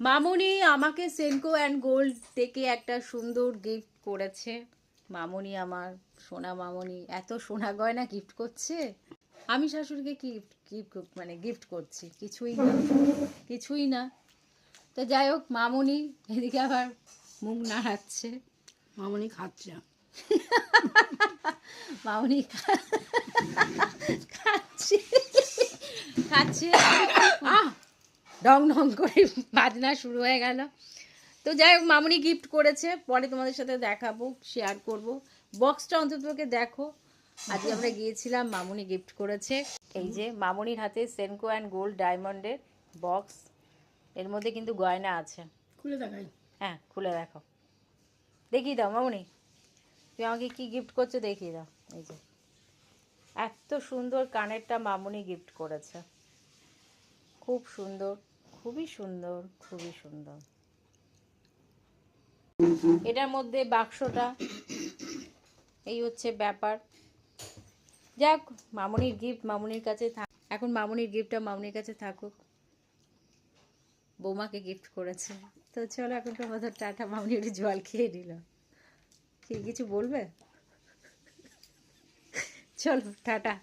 মামুনি আমাকে Senco and gold থেকে একটা সুন্দর গিফট করেছে। মামুনি আমার সোনা মামুনি এত সোনা গয়না গিফট করছে। আমি শাশুড়িকে গিফট গিফট মানে গিফট করছি কিছুই না কিছুই না। তো যাই হোক মামুনি এদিকে আবার মুখ নাড়াচ্ছে। মামনি খাচ্ছে। মামুনি খাচ্ছে। খাচ্ছে। ডং ডং করে বাজনা শুরু হয়ে গেল। তো যাই হোক মামুনি গিফট করেছে। পরে তোমাদের সাথে দেখাবো শেয়ার করব। বক্সটা অন্তত ওকে দেখো। আজকে আমরা গিয়েছিলাম মামুনি গিফট করেছে। এই যে মামুনির হাতে সেনকো অ্যান্ড গোল্ড ডায়মন্ডের বক্স এর মধ্যে কিন্তু গয়না আছে। খুলে দেখাই। হ্যাঁ খুলে দেখো। দেখিয়ে দাও মামুনি। তুমি আমাকে কি গিফট করছ দেখিয়ে দাও। এই যে। এত সুন্দর কানেরটা মামুনি গিফট করেছে। খুব সুন্দর। খুবই সুন্দর খুবই সুন্দর। এটার মধ্যে বাক্সটা এই হচ্ছে ব্যাপার। যাক মামুনির গিফট মামুনির কাছে থাক এখন মামুনির গিফটটা মামুনির কাছে থাকুক। বৌমাকে গিফট করেছে। তো চলো এখন তো মতো টাটা মামনি একটু জল খেয়ে নিল। কি কিছু বলবে? চলো টাটা।